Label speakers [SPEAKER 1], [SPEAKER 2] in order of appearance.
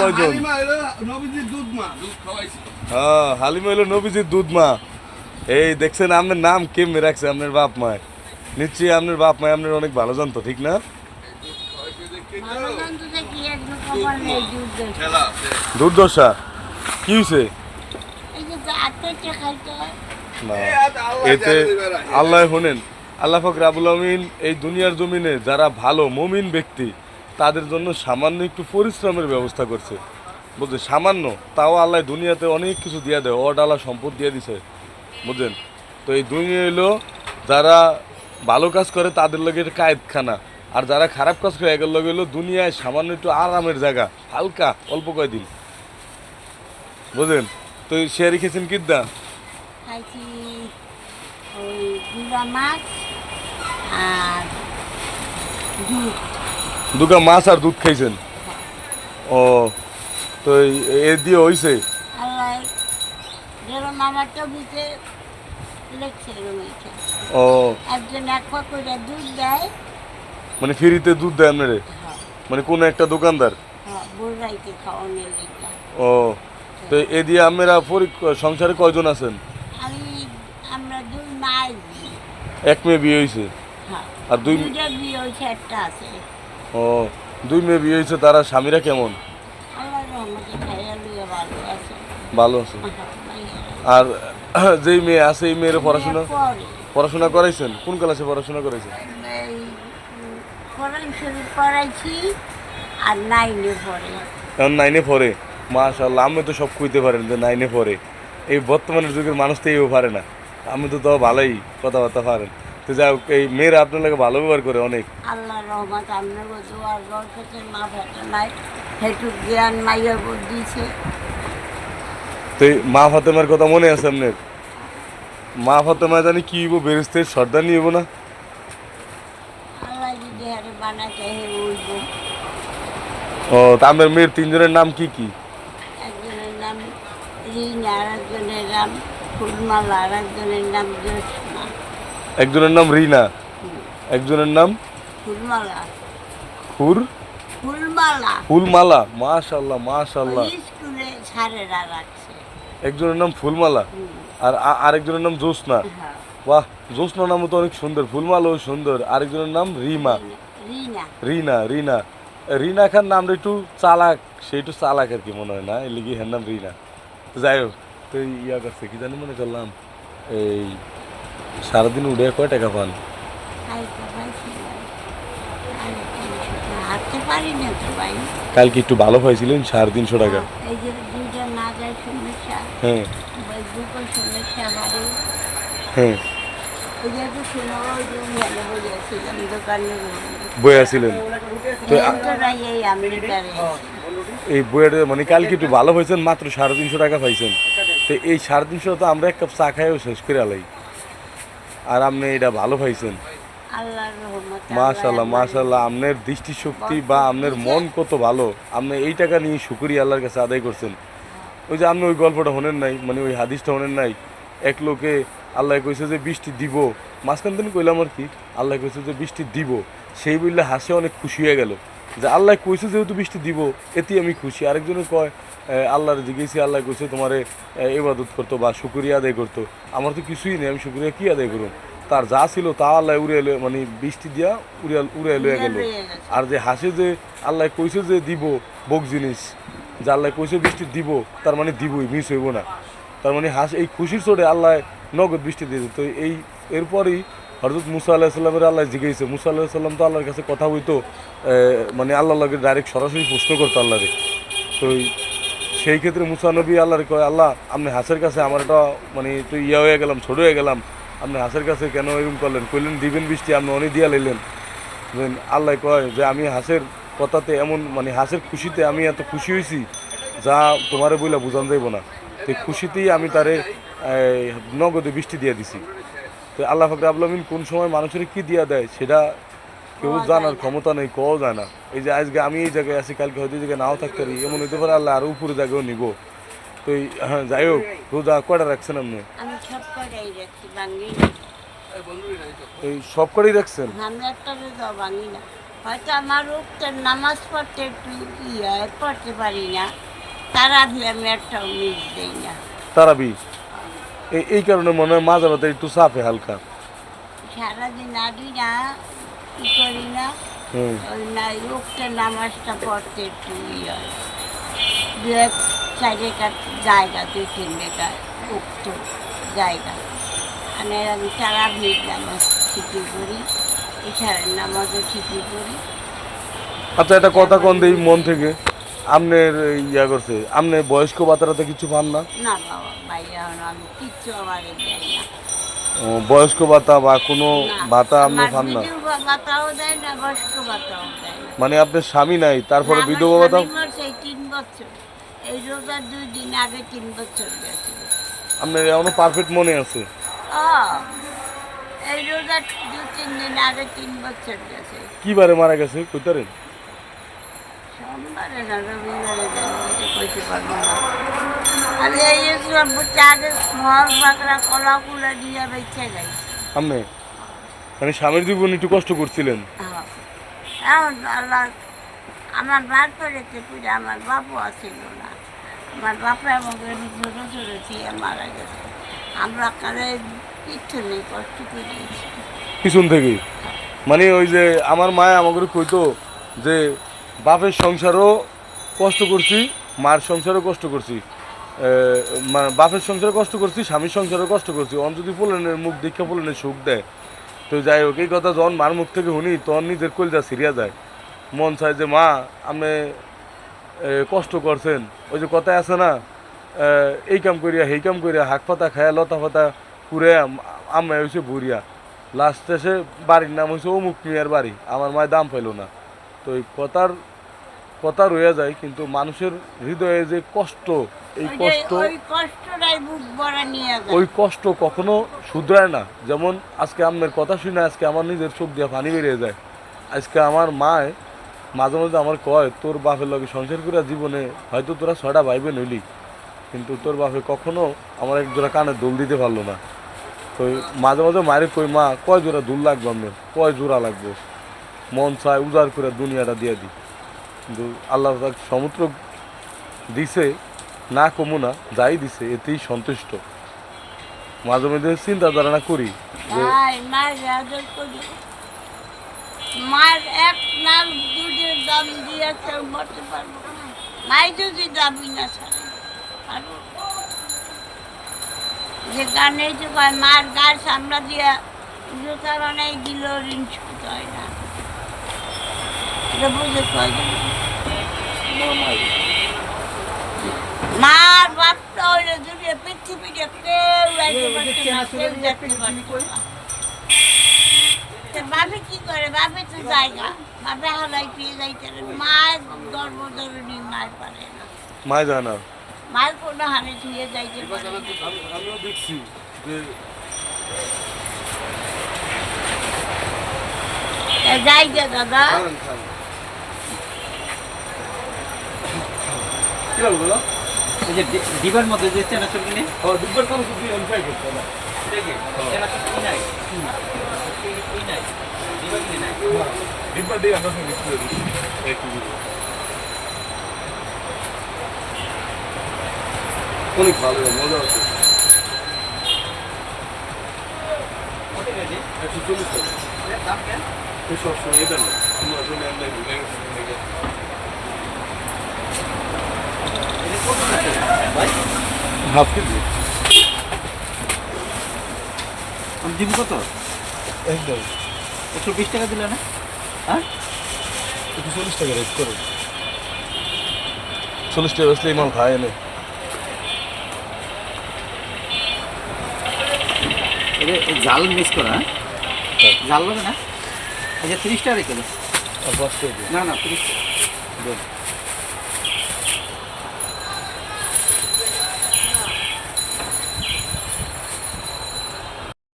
[SPEAKER 1] কয়জন? হ্যাঁ হালিমা হইল নবীজির দুধ মা। এই দেখছেন আপনার নাম রাখছে আপনার বাপ মায় নিশ্চয়ই আপনার বাপ মায় আপনার অনেক ভালো জানতো ঠিক না? দুর্দশা কি হয়েছে এতে আল্লাহ শোনেন। আল্লাহ ফাক রাবুল আমিন এই দুনিয়ার জমিনে যারা ভালো মমিন ব্যক্তি তাদের জন্য সামান্য একটু পরিশ্রমের ব্যবস্থা করছে। বুঝলেন? সামান্য। তাও আল্লাহ দুনিয়াতে অনেক কিছু দিয়ে দেয়। অডালা সম্পদ দিয়ে দিছে। বুঝলেন? তো এই দুনিয়া হলো যারা ভালো কাজ করে তাদের লগে কায়েদখানা। আর যারা খারাপ কাজ করে এগুলো লগে হলো দুনিয়ায় সামান্য একটু আরামের জায়গা। হালকা, অল্প কয়দিন। বুঝলেন? তো সে রেখেছেন কিদ্দা?
[SPEAKER 2] মাছ আর
[SPEAKER 1] দুটা মাছ আর দুধ খাইছেন? ও তো এ দিয়ে হইছে? ও। মানে ফ্রিতে দুধ দেয় আপনারে?
[SPEAKER 2] হ্যাঁ।
[SPEAKER 1] মানে কোন একটা দোকানদার?
[SPEAKER 2] হ্যাঁ
[SPEAKER 1] ও তো এ দিয়ে আপনারা সংসারে কয়জন আছেন? এক মেয়ে বিয়ে হয়েছে
[SPEAKER 2] হ্যাঁ।
[SPEAKER 1] আর দুই
[SPEAKER 2] বিয়ে হয়েছে একটা আছে।
[SPEAKER 1] ও দুই মেয়ে বিয়ে হয়েছে তারা স্বামীরা কেমন?
[SPEAKER 2] ভালো আছে।
[SPEAKER 1] আর যেই মেয়ে আছে এই মেয়ের পড়াশোনা? পড়াশোনা করাইছেন? কোন ক্লাসে পড়াশোনা করাইছেন?
[SPEAKER 2] এই পড়াইছি আর নাইনে পড়ে।
[SPEAKER 1] এখন নাইনে পড়ে? মাশাল্লাহ আমি তো সব কইতে পারেন যে নাইনে পড়ে। এই বর্তমানের যুগের মানুষ তো এইও পারে না। আমি তো তাও ভালোই কথাবার্তা পারেন। তো যাই হোক এই মেয়েরা আপনার লাগে ভালো ব্যবহার করে অনেক।
[SPEAKER 2] আল্লাহ রহমত আপনার দোয়ার বরকতে মা ভেটা নাই। হেটু জ্ঞান মাইয়া দিছে
[SPEAKER 1] তো মা ফাতেমার কথা মনে আছে আপনার? মা ফাতেমা জানি কি হইব বেরেস্তের সর্দার নিয়ে না? ও তা আপনার মেয়ের তিনজনের নাম কি কি?
[SPEAKER 2] একজনের নাম রিনা আর একজনের নাম ফুলমালা আর একজনের নাম জ্যোৎস্না
[SPEAKER 1] একজনের নাম রিনা একজনের নাম
[SPEAKER 2] ফুলমালা।
[SPEAKER 1] খুর
[SPEAKER 2] ফুলমালা।
[SPEAKER 1] ফুলমালা
[SPEAKER 2] স্কুলে স্যারেরা রাখছে
[SPEAKER 1] একজনের নাম ফুলমালা আর আরেকজনের নাম জ্যোৎস্না।
[SPEAKER 2] হ্যাঁ।
[SPEAKER 1] বাহ জ্যোৎস্না নাম তো অনেক সুন্দর ফুলমালাও সুন্দর। আরেকজনের নাম রিমা।
[SPEAKER 2] রিনা।
[SPEAKER 1] রিনা রিনা। খান নামটা একটু চালাক সে একটু চালাক আর কি মনে হয় না? এর লিগে হ্যার নাম রিনা। যাই হোক তো ইয়া করছে কি জানি মনে করলাম এই সারাদিন উড়ে কয় টাকা পান? কালকে একটু ভালো পাইছিলেন সাড়ে তিনশো টাকা। হ্যাঁ। হ্যাঁ।
[SPEAKER 2] এই
[SPEAKER 1] বইয়ের মানে কালকে একটু ভালো হয়েছেন, মাত্র সাড়ে তিনশো টাকা পাইছেন। তো এই সাড়ে তিনশো তো আমরা এক কাপ চা খাইও শেষ করে আলাই। আর আপনি এটা ভালো পাইছেন। মাশাল্লাহ মাশাল্লাহ আপনার দৃষ্টিশক্তি বা আপনার মন কত ভালো আপনি এই টাকা নিয়ে শুকুরিয়া আল্লাহর কাছে আদায় করছেন। ওই যে আপনি ওই গল্পটা শোনেন নাই মানে ওই হাদিসটা শোনেন নাই এক লোকে আল্লাহ কইছে যে বৃষ্টি দিব মাঝখান দিন কইলাম আর কি আল্লাহ কইছে যে বৃষ্টি দিব সেই বললে হাসে অনেক খুশি হয়ে গেল। যে আল্লাহ কইছে যেহেতু বৃষ্টি দিব এতে আমি খুশি। আরেকজনে কয় আল্লাহর জিজ্ঞেসি আল্লাহ কইছে তোমারে এ, ইবাদত করতো বা শুকুরিয়া আদায় করতো। আমার তো কিছুই নেই আমি শুকুরিয়া কি আদায় করুন তার যা ছিল তা আল্লাহ উড়ে এলো মানে বৃষ্টি দিয়া উড়ে উড়ে লয়ে গেল। আর যে হাসে যে আল্লাহ কইছে যে দিব বক জিনিস যে আল্লাহ কইছে বৃষ্টি দিব তার মানে দিবই মিস হইব না। তার মানে হাস এই খুশির চোটে আল্লাহ নগদ বৃষ্টি দিয়েছে। তো এই এরপরই হরজত মুসা আল্লাহ সাল্লামের আল্লাহ জিজ্ঞেসে মুসা আল্লাহ সাল্লাম তো আল্লাহর কাছে কথা হইতো মানে আল্লাহ লাগে ডাইরেক্ট সরাসরি প্রশ্ন করতো আল্লাহরে। তো সেই ক্ষেত্রে মুসা নবী আল্লাহরে কয়, আল্লাহ, আপনি হাসের কাছে আমার একটা মানে একটু ইয়া হয়ে গেলাম, ছোট হয়ে গেলাম। আপনি হাসের কাছে কেন এরকম করলেন? কইলেন, দিবেন বৃষ্টি, আপনি অনেক দিয়া লাইলেন। আল্লাহ কয় যে, আমি হাসের কথাতে এমন মানে হাসের খুশিতে আমি এত খুশি হয়েছি যা তোমারে বইলা বুঝান যাইব না। তো খুশিতেই আমি তারে নগদে বৃষ্টি দিয়ে দিছি। তো আল্লাহ ফাকর আবলামিন কোন সময় মানুষের কি দিয়া দেয় সেটা কেউ জানার ক্ষমতা নেই কও যায় না। এই যে আজকে আমি এই জায়গায় আছি কালকে হয়তো এই জায়গায় নাও থাকতে পারি এমন হইতে পারে আল্লাহ আরও উপরে জায়গাও নিব। তো এই হ্যাঁ যাই হোক রোজা কয়টা রাখছেন আপনি?
[SPEAKER 2] সব কটাই
[SPEAKER 1] এই সব করেই রাখছেন?
[SPEAKER 2] হয়তো আমার নামাজ পড়তে একটু ইয়ে পড়তে পারি না। তারা দিয়ে আমি একটাও মিস দিই না।
[SPEAKER 1] তারাবি? এই কারণে মনে হয় মাঝে মাঝে একটু চাপে হালকা।
[SPEAKER 2] সারাদিন আদি না কি করি না ওই নামাজটা পড়তে একটু ইয়ে হয়। দু এক চার একার জায়গা দুই তিন বেকার উক্ত জায়গা। মানে আমি তারা ভিড় নামাজ ঠিকই করি ইশারের নামাজও ঠিকই করি।
[SPEAKER 1] আচ্ছা এটা কথা কোন দেই মন থেকে? আমনের ইয়া করছে আমনে বয়স্ক বাতারাতে কিছু পান না?
[SPEAKER 2] না বাবা ভাই আমি কিচ্ছু আমার
[SPEAKER 1] ও, বয়স্ক ভাতা বা কোনো ভাতা আপনি পান না?
[SPEAKER 2] বিধবা দেয় না বয়স্ক ভাতাও দেয় না।
[SPEAKER 1] মানে আপনার স্বামী নাই তারপরে
[SPEAKER 2] আমার
[SPEAKER 1] বিধবা ভাতা
[SPEAKER 2] স্বামী মরছে এই তিন বছর। এই রোজার দুই দিন আগে তিন বছর গেছে।
[SPEAKER 1] আপনার এমন পারফেক্ট মনে আছে?
[SPEAKER 2] ও এই রোজার দু তিন দিন আগে তিন বছর গেছে।
[SPEAKER 1] কিবারে মারা গেছে কইতারেন
[SPEAKER 2] সোমবারে না রবিবারে যাব, এটা কইতে পারব না আমি এই সব বুঝতে আগে ফল বাকরা কলা কুলা দিয়ে বেঁচে
[SPEAKER 1] মানে স্বামীর জীবন একটু কষ্ট করছিলেন।
[SPEAKER 2] হ্যাঁ। আমার বাপ করেছে পুজো আমার বাপও আছিল না। আমার বাপে আমাকে ছোটো ছোটো ছিঁড়ে মারা গেছে। আমরা কালে কিচ্ছু নেই কষ্ট করেছি
[SPEAKER 1] পিছন থেকে? মানে ওই যে আমার মায় আমাকে কইতো যে বাপের সংসারও কষ্ট করছি মার সংসারও কষ্ট করছি এ, মা- বাপের সংসারে কষ্ট করছি স্বামীর সংসারও কষ্ট করছি অন যদি পোলেনের মুখ দীক্ষা পোলেনের সুখ দেয় তো যাই হোক এই কথা যখন মার মুখ থেকে শুনি তখন নিজের কলজা সিরিয়া যায় মন চায় যে মা আপনি কষ্ট করছেন ওই যে কথায় আছে না এই কাম করিয়া সেই কাম করিয়া হাক পাতা খায়া লতা পাতা পুরে আমরা হয়েছে বুড়িয়া লাস্ট এসে বাড়ির নাম হয়েছে অমুক মিয়ার বাড়ি আমার মায়ের দাম পাইল না তো এই কথার কথা রয়ে যায় কিন্তু মানুষের হৃদয়ে যে কষ্ট এই কষ্ট
[SPEAKER 2] ওই
[SPEAKER 1] কষ্ট কখনো শুধরায় না। যেমন আজকে আপনার কথা শুনে আজকে আমার নিজের চোখ দিয়ে পানি বেরিয়ে যায়। আজকে আমার মায় মাঝে মাঝে আমার কয় তোর বাপের লগে সংসার করে জীবনে হয়তো তোরা ছয়টা ভাইবে নইলি কিন্তু তোর বাপে কখনো আমার এক জোড়া কানে দোল দিতে পারল না। তো মাঝে মাঝে মায়ের কই মা কয় জোড়া দুল লাগবে আপনার কয় জোড়া লাগবে? মন চায় উজাড় করে দুনিয়াটা দিয়ে দিই। কিন্তু আল্লাহ সমুদ্র দিছে, না কমু না, যাই দিছে, এতেই সন্তুষ্ট। মাঝে মাঝে চিন্তা ধারণা করি।
[SPEAKER 2] মার গাছ আমরা দিয়া জুতা বানাই দিল, ঋণ হয় না। মার বাপটা হইলে দুনিয়া পৃথিবীতে কেউ আইতে পারতো না কেউ যেতে পারতো না। তা বাপে কি করে? বাপে তো জায়গা। বাপে হালাই পেয়ে যাইতে। মায়ের গর্ভধরণী মায়ের পারে না।
[SPEAKER 1] মায় যায় না।
[SPEAKER 2] মায়ের কোনো হানে ধুয়ে যাইতে পারে না।
[SPEAKER 1] আমিও দেখছি যে
[SPEAKER 2] তা যাই গে দাদা
[SPEAKER 1] কি লাগল দাদা
[SPEAKER 3] এই যে ডিবার মধ্যে যে চেনাচুর কিনে
[SPEAKER 1] ও দুবার কাম শুধু আমি ট্রাই করতে না
[SPEAKER 3] দেখে চেনাচুর কি নাই? কি নাই? ডিবার কিনে নাই?
[SPEAKER 1] ডিব্বা দিয়ে আমরা সঙ্গে করে দিই একটু অনেক ভালো মজা আছে। একশো চল্লিশ টাকা।
[SPEAKER 3] দাম কেন?
[SPEAKER 1] সবসময় এটা না আমরা ভুলে গেছি
[SPEAKER 3] এটা কত আছে ভাই
[SPEAKER 1] হাফ কেজি।
[SPEAKER 3] আমি দিব কত?
[SPEAKER 1] একদম।
[SPEAKER 3] একশো বিশ টাকা দিলে না? হ্যাঁ?
[SPEAKER 1] একটু চল্লিশ টাকা রেট করো। চল্লিশ টাকা বেসলে মাল খায় এনে।
[SPEAKER 3] জাল মিস করা হ্যাঁ?
[SPEAKER 1] হ্যাঁ।
[SPEAKER 3] জাল হবে না? আচ্ছা তিরিশ টাকা রেখে। না না তিরিশ। টাকা।